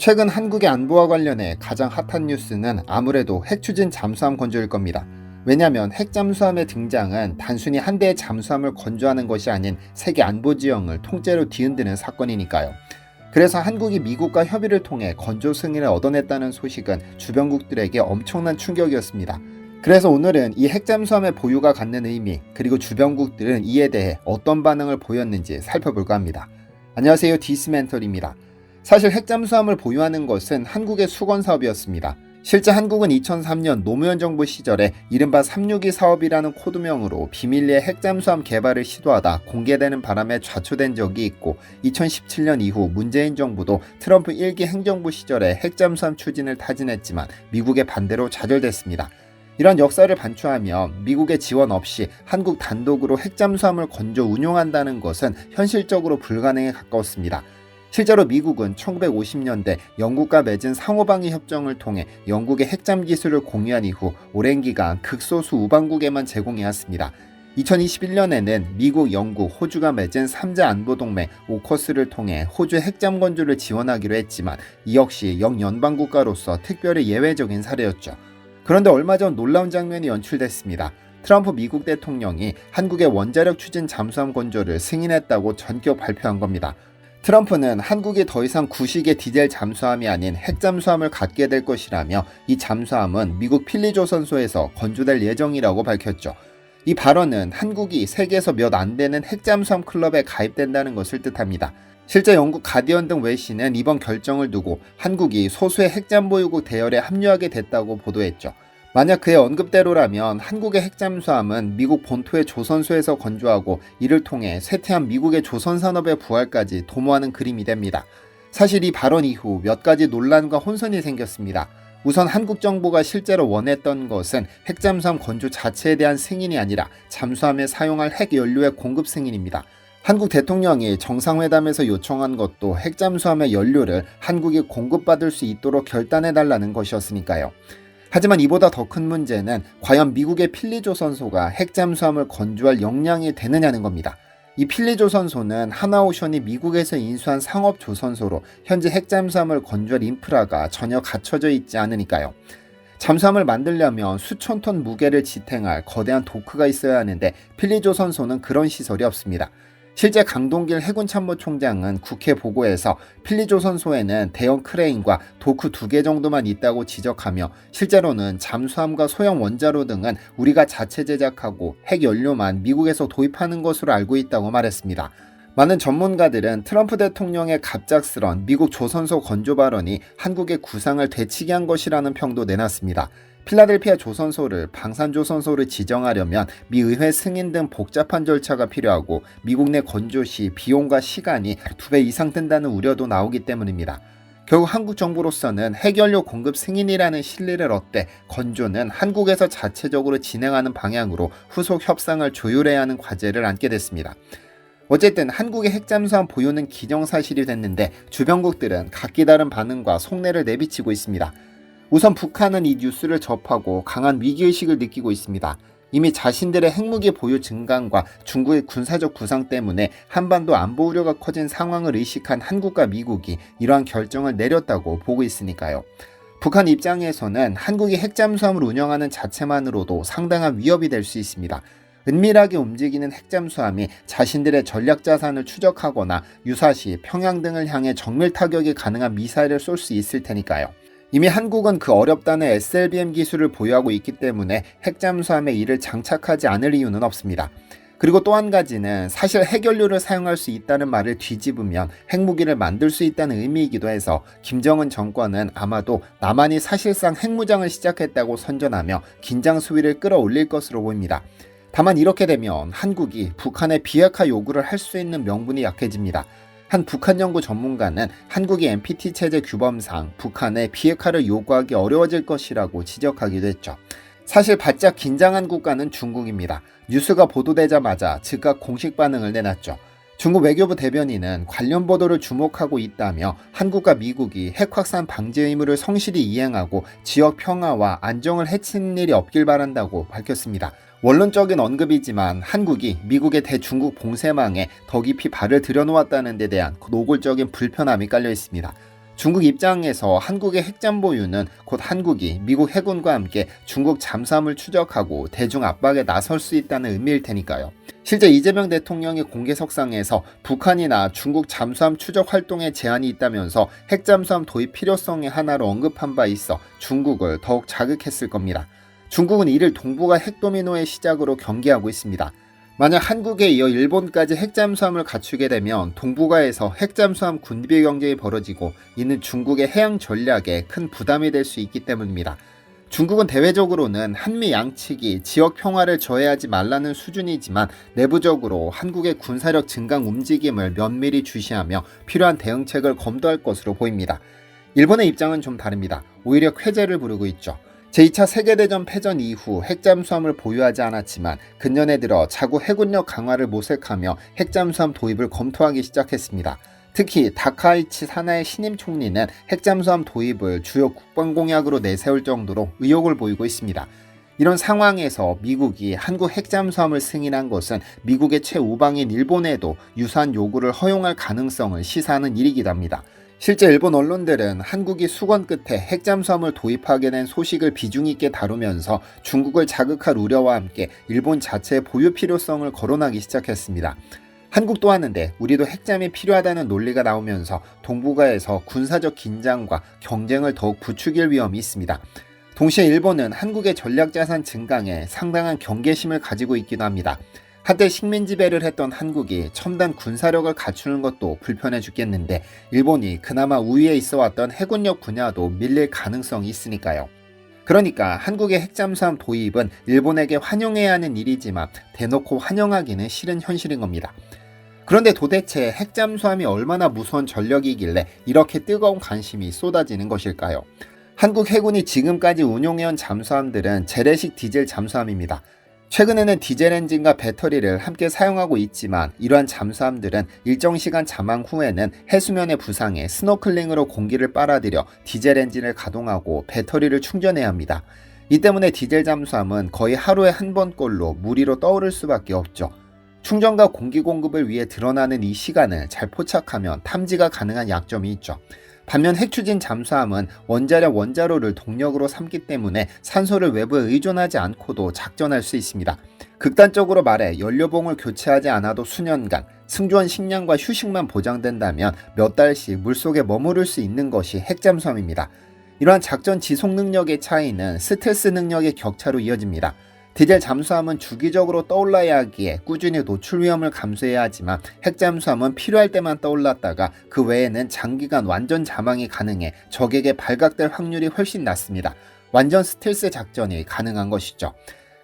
최근 한국의 안보와 관련해 가장 핫한 뉴스는 아무래도 핵 추진 잠수함 건조일 겁니다. 왜냐하면 핵 잠수함의 등장은 단순히 한 대의 잠수함을 건조하는 것이 아닌 세계 안보 지형을 통째로 뒤흔드는 사건이니까요. 그래서 한국이 미국과 협의를 통해 건조 승인을 얻어냈다는 소식은 주변국들에게 엄청난 충격이었습니다. 그래서 오늘은 이 핵잠수함의 보유가 갖는 의미, 그리고 주변국들은 이에 대해 어떤 반응을 보였는지 살펴볼까 합니다. 안녕하세요. 디스멘털입니다. 사실 핵잠수함을 보유하는 것은 한국의 수건 사업이었습니다. 실제 한국은 2003년 노무현 정부 시절에 이른바 362 사업이라는 코드명으로 비밀리에 핵잠수함 개발을 시도하다 공개되는 바람에 좌초된 적이 있고 2017년 이후 문재인 정부도 트럼프 1기 행정부 시절에 핵잠수함 추진을 타진했지만 미국의 반대로 좌절됐습니다. 이런 역사를 반추하며 미국의 지원 없이 한국 단독으로 핵잠수함을 건조 운용한다는 것은 현실적으로 불가능에 가까웠습니다. 실제로 미국은 1950년대 영국과 맺은 상호방위 협정을 통해 영국의 핵잠 기술을 공유한 이후 오랜 기간 극소수 우방국에만 제공해왔습니다. 2021년에는 미국, 영국, 호주가 맺은 3자 안보동맹 오커스를 통해 호주의 핵잠 건조를 지원하기로 했지만 이 역시 영연방 국가로서 특별히 예외적인 사례였죠. 그런데 얼마 전 놀라운 장면이 연출됐습니다. 트럼프 미국 대통령이 한국의 원자력 추진 잠수함 건조를 승인했다고 전격 발표한 겁니다. 트럼프는 한국이 더 이상 구식의 디젤 잠수함이 아닌 핵 잠수함을 갖게 될 것이라며 이 잠수함은 미국 필리조선소에서 건조될 예정이라고 밝혔죠. 이 발언은 한국이 세계에서 몇 안 되는 핵잠수함 클럽에 가입된다는 것을 뜻합니다. 실제 영국 가디언 등 외신은 이번 결정을 두고 한국이 소수의 핵잠 보유국 대열에 합류하게 됐다고 보도했죠. 만약 그의 언급대로라면 한국의 핵잠수함은 미국 본토의 조선소에서 건조하고 이를 통해 쇠퇴한 미국의 조선산업의 부활까지 도모하는 그림이 됩니다. 사실 이 발언 이후 몇 가지 논란과 혼선이 생겼습니다. 우선 한국 정부가 실제로 원했던 것은 핵잠수함 건조 자체에 대한 승인이 아니라 잠수함에 사용할 핵 연료의 공급 승인입니다. 한국 대통령이 정상회담에서 요청한 것도 핵잠수함의 연료를 한국이 공급받을 수 있도록 결단해달라는 것이었으니까요. 하지만 이보다 더 큰 문제는 과연 미국의 필리조선소가 핵잠수함을 건조할 역량이 되느냐는 겁니다. 이 필리조선소는 하나오션이 미국에서 인수한 상업조선소로 현재 핵잠수함을 건조할 인프라가 전혀 갖춰져 있지 않으니까요. 잠수함을 만들려면 수천 톤 무게를 지탱할 거대한 도크가 있어야 하는데 필리조선소는 그런 시설이 없습니다. 실제 강동길 해군참모총장은 국회 보고에서 필리조선소에는 대형 크레인과 도크 두 개 정도만 있다고 지적하며 실제로는 잠수함과 소형 원자로 등은 우리가 자체 제작하고 핵 연료만 미국에서 도입하는 것으로 알고 있다고 말했습니다. 많은 전문가들은 트럼프 대통령의 갑작스런 미국 조선소 건조 발언이 한국의 구상을 되치게 한 것이라는 평도 내놨습니다. 필라델피아 조선소를 방산조선소를 지정하려면 미 의회 승인 등 복잡한 절차가 필요하고 미국 내 건조 시 비용과 시간이 두 배 이상 든다는 우려도 나오기 때문입니다. 결국 한국 정부로서는 핵연료 공급 승인이라는 실리를 얻되 건조는 한국에서 자체적으로 진행하는 방향으로 후속 협상을 조율해야 하는 과제를 안게 됐습니다. 어쨌든 한국의 핵잠수함 보유는 기정사실이 됐는데 주변국들은 각기 다른 반응과 속내를 내비치고 있습니다. 우선 북한은 이 뉴스를 접하고 강한 위기의식을 느끼고 있습니다. 이미 자신들의 핵무기 보유 증강과 중국의 군사적 구상 때문에 한반도 안보 우려가 커진 상황을 의식한 한국과 미국이 이러한 결정을 내렸다고 보고 있으니까요. 북한 입장에서는 한국이 핵잠수함을 운영하는 자체만으로도 상당한 위협이 될 수 있습니다. 은밀하게 움직이는 핵잠수함이 자신들의 전략 자산을 추적하거나 유사시 평양 등을 향해 정밀 타격이 가능한 미사일을 쏠 수 있을 테니까요. 이미 한국은 그 어렵다는 SLBM 기술을 보유하고 있기 때문에 핵잠수함에 이를 장착하지 않을 이유는 없습니다. 그리고 또 한 가지는 사실 핵연료를 사용할 수 있다는 말을 뒤집으면 핵무기를 만들 수 있다는 의미이기도 해서 김정은 정권은 아마도 남한이 사실상 핵무장을 시작했다고 선전하며 긴장 수위를 끌어올릴 것으로 보입니다. 다만 이렇게 되면 한국이 북한의 비핵화 요구를 할 수 있는 명분이 약해집니다. 한 북한 연구 전문가는 한국이 NPT 체제 규범상 북한의 비핵화를 요구하기 어려워질 것이라고 지적하기도 했죠. 사실 바짝 긴장한 국가는 중국입니다. 뉴스가 보도되자마자 즉각 공식 반응을 내놨죠. 중국 외교부 대변인은 관련 보도를 주목하고 있다며 한국과 미국이 핵 확산 방지 의무를 성실히 이행하고 지역 평화와 안정을 해치는 일이 없길 바란다고 밝혔습니다. 원론적인 언급이지만 한국이 미국의 대중국 봉쇄망에 더 깊이 발을 들여놓았다는 데 대한 노골적인 불편함이 깔려 있습니다. 중국 입장에서 한국의 핵잠 보유는 곧 한국이 미국 해군과 함께 중국 잠수함을 추적하고 대중 압박에 나설 수 있다는 의미일 테니까요. 실제 이재명 대통령이 공개석상에서 북한이나 중국 잠수함 추적 활동에 제한이 있다면서 핵잠수함 도입 필요성의 하나로 언급한 바 있어 중국을 더욱 자극했을 겁니다. 중국은 이를 동북아 핵도미노의 시작으로 경계하고 있습니다. 만약 한국에 이어 일본까지 핵잠수함을 갖추게 되면 동북아에서 핵잠수함 군비 경쟁이 벌어지고 이는 중국의 해양 전략에 큰 부담이 될 수 있기 때문입니다. 중국은 대외적으로는 한미 양측이 지역 평화를 저해하지 말라는 수준이지만 내부적으로 한국의 군사력 증강 움직임을 면밀히 주시하며 필요한 대응책을 검토할 것으로 보입니다. 일본의 입장은 좀 다릅니다. 오히려 쾌재를 부르고 있죠. 제2차 세계대전 패전 이후 핵잠수함을 보유하지 않았지만 근년에 들어 자국 해군력 강화를 모색하며 핵잠수함 도입을 검토하기 시작했습니다. 특히 다카이치 사나의 신임 총리는 핵잠수함 도입을 주요 국방 공약으로 내세울 정도로 의욕을 보이고 있습니다. 이런 상황에서 미국이 한국 핵잠수함을 승인한 것은 미국의 최우방인 일본에도 유사한 요구를 허용할 가능성을 시사하는 일이기도 합니다. 실제 일본 언론들은 한국이 수건 끝에 핵잠수함을 도입하게 된 소식을 비중 있게 다루면서 중국을 자극할 우려와 함께 일본 자체의 보유 필요성을 거론하기 시작했습니다. 한국도 하는데 우리도 핵잠이 필요하다는 논리가 나오면서 동북아에서 군사적 긴장과 경쟁을 더욱 부추길 위험이 있습니다. 동시에 일본은 한국의 전략자산 증강에 상당한 경계심을 가지고 있기도 합니다. 한때 식민 지배를 했던 한국이 첨단 군사력을 갖추는 것도 불편해 죽겠는데 일본이 그나마 우위에 있어 왔던 해군력 분야도 밀릴 가능성이 있으니까요. 그러니까 한국의 핵잠수함 도입은 일본에게 환영해야 하는 일이지만 대놓고 환영하기는 싫은 현실인 겁니다. 그런데 도대체 핵잠수함이 얼마나 무서운 전력이길래 이렇게 뜨거운 관심이 쏟아지는 것일까요? 한국 해군이 지금까지 운용해온 잠수함들은 재래식 디젤 잠수함입니다. 최근에는 디젤 엔진과 배터리를 함께 사용하고 있지만 이러한 잠수함들은 일정 시간 잠항 후에는 해수면의 부상에 스노클링으로 공기를 빨아들여 디젤 엔진을 가동하고 배터리를 충전해야 합니다. 이 때문에 디젤 잠수함은 거의 하루에 한 번꼴로 물 위로 떠오를 수밖에 없죠. 충전과 공기 공급을 위해 드러나는 이 시간을 잘 포착하면 탐지가 가능한 약점이 있죠. 반면 핵추진 잠수함은 원자력 원자로를 동력으로 삼기 때문에 산소를 외부에 의존하지 않고도 작전할 수 있습니다. 극단적으로 말해 연료봉을 교체하지 않아도 수년간 승조원 식량과 휴식만 보장된다면 몇 달씩 물속에 머무를 수 있는 것이 핵잠수함입니다. 이러한 작전 지속 능력의 차이는 스텔스 능력의 격차로 이어집니다. 디젤 잠수함은 주기적으로 떠올라야 하기에 꾸준히 노출 위험을 감수해야 하지만 핵 잠수함은 필요할 때만 떠올랐다가 그 외에는 장기간 완전 자망이 가능해 적에게 발각될 확률이 훨씬 낮습니다. 완전 스텔스 작전이 가능한 것이죠.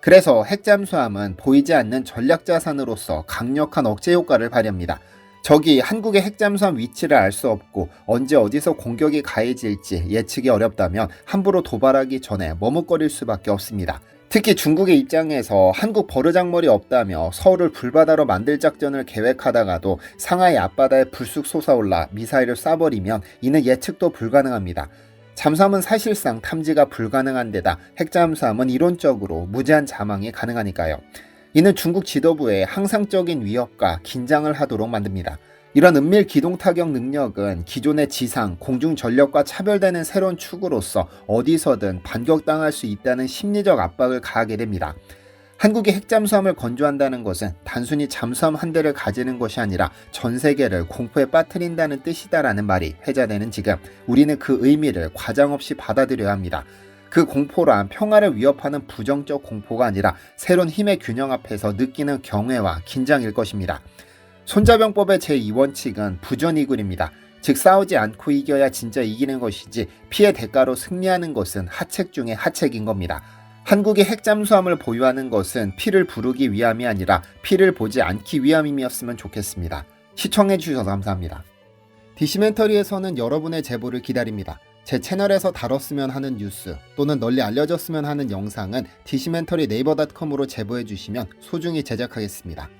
그래서 핵잠수함은 보이지 않는 전략자산으로서 강력한 억제 효과를 발휘합니다. 적이 한국의 핵잠수함 위치를 알 수 없고 언제 어디서 공격이 가해질지 예측이 어렵다면 함부로 도발하기 전에 머뭇거릴 수밖에 없습니다. 특히 중국의 입장에서 한국 버르장머리 없다며 서울을 불바다로 만들 작전을 계획하다가도 상하이 앞바다에 불쑥 솟아올라 미사일을 쏴버리면 이는 예측도 불가능합니다. 잠수함은 사실상 탐지가 불가능한 데다 핵잠수함은 이론적으로 무제한 자망이 가능하니까요. 이는 중국 지도부의 항상적인 위협과 긴장을 하도록 만듭니다. 이런 은밀 기동 타격 능력은 기존의 지상, 공중 전력과 차별되는 새로운 축으로서 어디서든 반격당할 수 있다는 심리적 압박을 가하게 됩니다. 한국이 핵잠수함을 건조한다는 것은 단순히 잠수함 한 대를 가지는 것이 아니라 전 세계를 공포에 빠뜨린다는 뜻이다라는 말이 회자되는 지금 우리는 그 의미를 과장 없이 받아들여야 합니다. 그 공포란 평화를 위협하는 부정적 공포가 아니라 새로운 힘의 균형 앞에서 느끼는 경외와 긴장일 것입니다. 손자병법의 제2원칙은 부전이군입니다. 즉 싸우지 않고 이겨야 진짜 이기는 것이지 피해 대가로 승리하는 것은 하책 중의 하책인 겁니다. 한국이 핵잠수함을 보유하는 것은 피를 부르기 위함이 아니라 피를 보지 않기 위함이었으면 좋겠습니다. 시청해주셔서 감사합니다. 디시멘터리에서는 여러분의 제보를 기다립니다. 제 채널에서 다뤘으면 하는 뉴스 또는 널리 알려졌으면 하는 영상은 디시멘터리 네이버닷컴으로 제보해 주시면 소중히 제작하겠습니다.